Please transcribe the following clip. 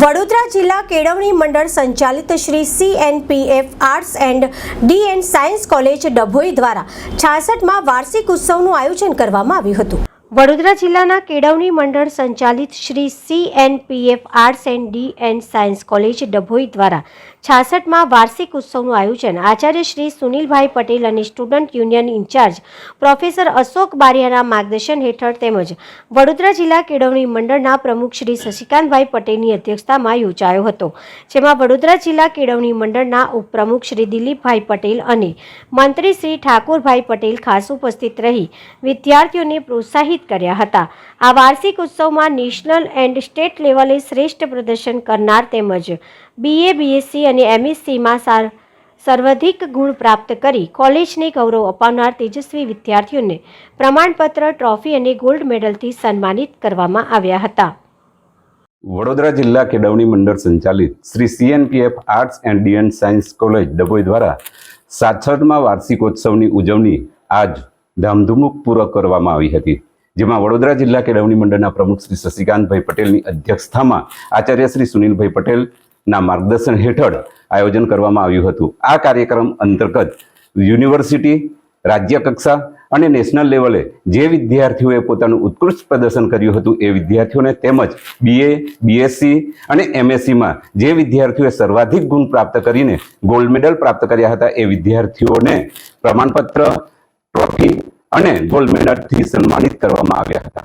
વડોદરા જિલ્લા કેળવણી મંડળ સંચાલિત Shri CNPF arts and D and science college Dabhoi દ્વારા છાસઠમાં વાર્ષિક ઉત્સવનું આયોજન કરવામાં આવ્યું હતું. વડોદરા જિલ્લાના કેળવણી મંડળ સંચાલિત Shri CNPF arts and D and science college Dabhoi દ્વારા છાસઠમાં વાર્ષિક ઉત્સવનું આયોજન. આચાર્ય શ્રી સુનિલભાઈ પટેલ અને student union incharge professor Ashok બારિયાના માર્ગદર્શન હેઠળ તેમજ વડોદરા જિલ્લા કેળવણી મંડળના પ્રમુખ શ્રી શશિકાંતભાઈ પટેલની અધ્યક્ષતામાં યોજાયો હતો, જેમાં વડોદરા જિલ્લા કેળવણી મંડળના ઉપપ્રમુખ શ્રી દિલીપભાઈ પટેલ અને મંત્રી શ્રી ઠાકોરભાઈ પટેલ ખાસ ઉપસ્થિત રહી વિદ્યાર્થીઓને પ્રોત્સાહિત કર્યા હતા. આ વાર્ષિક ઉત્સવમાં નેશનલ એન્ડ સ્ટેટ લેવલે શ્રેષ્ઠ પ્રદર્શન કરનાર તેમજ બીએ બીએસસી અને એમએસસીમાં સાર સર્વાધિક ગુણ પ્રાપ્ત કરી કોલેજને ગૌરવ અપાવનાર તેજસ્વી વિદ્યાર્થીઓને પ્રમાણપત્ર, ટ્રોફી અને ગોલ્ડ મેડલથી સન્માનિત કરવામાં આવ્યા હતા. વડોદરા જિલ્લા કેળવણી મંડળ સંચાલિત Shri CNPF arts and DN science college Dabhoi દ્વારા સાતસઠમાં વાર્ષિકોત્સવની ઉજવણી આજ ધામધૂમપૂર્વક કરવામાં આવી હતી. જેમાં વડોદરા જિલ્લા કેળવણી મંડળના પ્રમુખ શ્રી શશિકાંતભાઈ પટેલની અધ્યક્ષતામાં આચાર્ય શ્રી સુનિલભાઈ પટેલના માર્ગદર્શન હેઠળ આયોજન કરવામાં આવ્યું હતું. આ કાર્યક્રમ અંતર્ગત યુનિવર્સિટી, રાજ્ય કક્ષા અને નેશનલ લેવલે જે વિદ્યાર્થીઓએ પોતાનું ઉત્કૃષ્ટ પ્રદર્શન કર્યું હતું એ વિદ્યાર્થીઓને તેમજ બીએ બીએસસી અને એમએસસીમાં જે વિદ્યાર્થીઓએ સર્વાધિક ગુણ પ્રાપ્ત કરીને ગોલ્ડ મેડલ પ્રાપ્ત કર્યા હતા એ વિદ્યાર્થીઓને પ્રમાણપત્ર ટ્રોફી અને ગોલ્ડ મેડલથી સન્માનિત કરવામાં આવ્યા હતા.